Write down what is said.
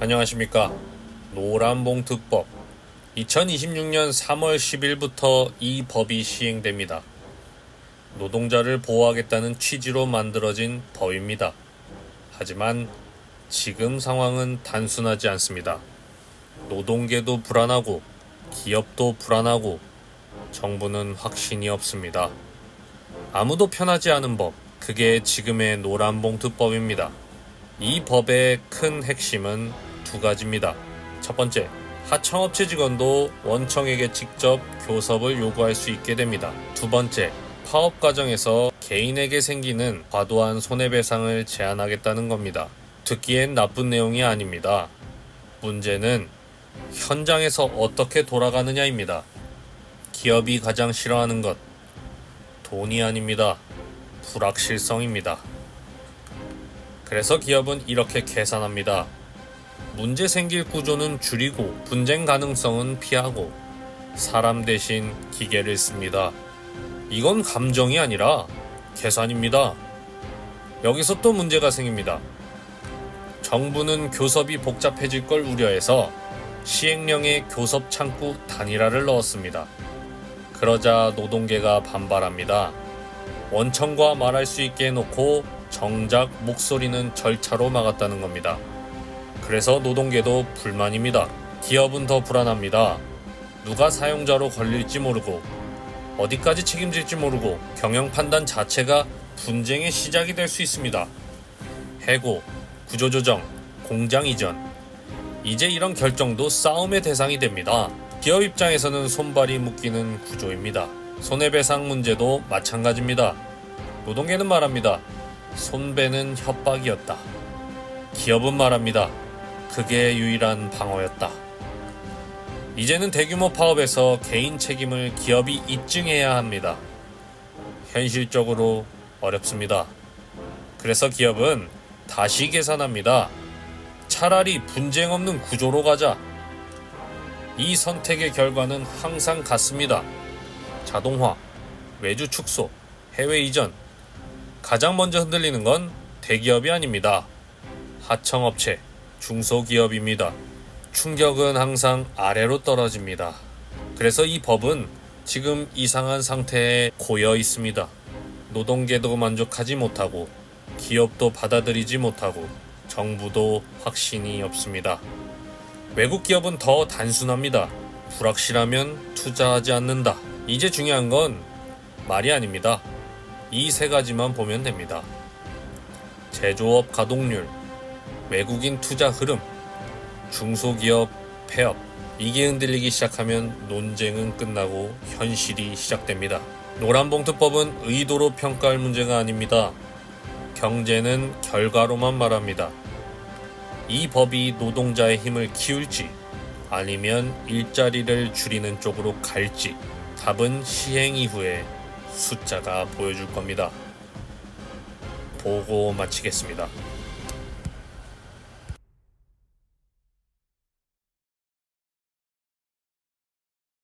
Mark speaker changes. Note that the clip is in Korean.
Speaker 1: 안녕하십니까. 노란봉투법. 2026년 3월 10일부터 이 법이 시행됩니다. 노동자를 보호하겠다는 취지로 만들어진 법입니다. 하지만 지금 상황은 단순하지 않습니다. 노동계도 불안하고 기업도 불안하고 정부는 확신이 없습니다. 아무도 편하지 않은 법, 그게 지금의 노란봉투법입니다. 이 법의 큰 핵심은 두 가지입니다. 첫 번째, 하청업체 직원도 원청에게 직접 교섭을 요구할 수 있게 됩니다. 두 번째, 파업 과정에서 개인에게 생기는 과도한 손해배상을 제한하겠다는 겁니다. 듣기엔 나쁜 내용이 아닙니다. 문제는 현장에서 어떻게 돌아가느냐입니다. 기업이 가장 싫어하는 것, 돈이 아닙니다. 불확실성입니다. 그래서 기업은 이렇게 계산합니다. 문제 생길 구조는 줄이고 분쟁 가능성은 피하고 사람 대신 기계를 씁니다. 이건 감정이 아니라 계산입니다. 여기서 또 문제가 생깁니다. 정부는 교섭이 복잡해질 걸 우려해서 시행령에 교섭 창구 단일화를 넣었습니다. 그러자 노동계가 반발합니다. 원청과 말할 수 있게 해놓고 정작 목소리는 절차로 막았다는 겁니다. 그래서 노동계도 불만입니다. 기업은 더 불안합니다. 누가 사용자로 걸릴지 모르고 어디까지 책임질지 모르고 경영 판단 자체가 분쟁의 시작이 될 수 있습니다. 해고, 구조조정, 공장 이전. 이제 이런 결정도 싸움의 대상이 됩니다. 기업 입장에서는 손발이 묶이는 구조입니다. 손해배상 문제도 마찬가지입니다. 노동계는 말합니다. 손배는 협박이었다. 기업은 말합니다. 그게 유일한 방어였다. 이제는 대규모 파업에서 개인 책임을 기업이 입증해야 합니다. 현실적으로 어렵습니다. 그래서 기업은 다시 계산합니다. 차라리 분쟁 없는 구조로 가자. 이 선택의 결과는 항상 같습니다. 자동화, 외주 축소, 해외 이전. 가장 먼저 흔들리는 건 대기업이 아닙니다. 하청업체, 중소기업입니다. 충격은 항상 아래로 떨어집니다. 그래서 이 법은 지금 이상한 상태에 고여 있습니다. 노동계도 만족하지 못하고 기업도 받아들이지 못하고 정부도 확신이 없습니다. 외국 기업은 더 단순합니다. 불확실하면 투자하지 않는다. 이제 중요한 건 말이 아닙니다. 이 세 가지만 보면 됩니다. 제조업 가동률, 외국인 투자 흐름, 중소기업 폐업. 이게 흔들리기 시작하면 논쟁은 끝나고 현실이 시작됩니다. 노란봉투법은 의도로 평가할 문제가 아닙니다. 경제는 결과로만 말합니다. 이 법이 노동자의 힘을 키울지 아니면 일자리를 줄이는 쪽으로 갈지 답은 시행 이후에 숫자가 보여줄 겁니다. 보고 마치겠습니다.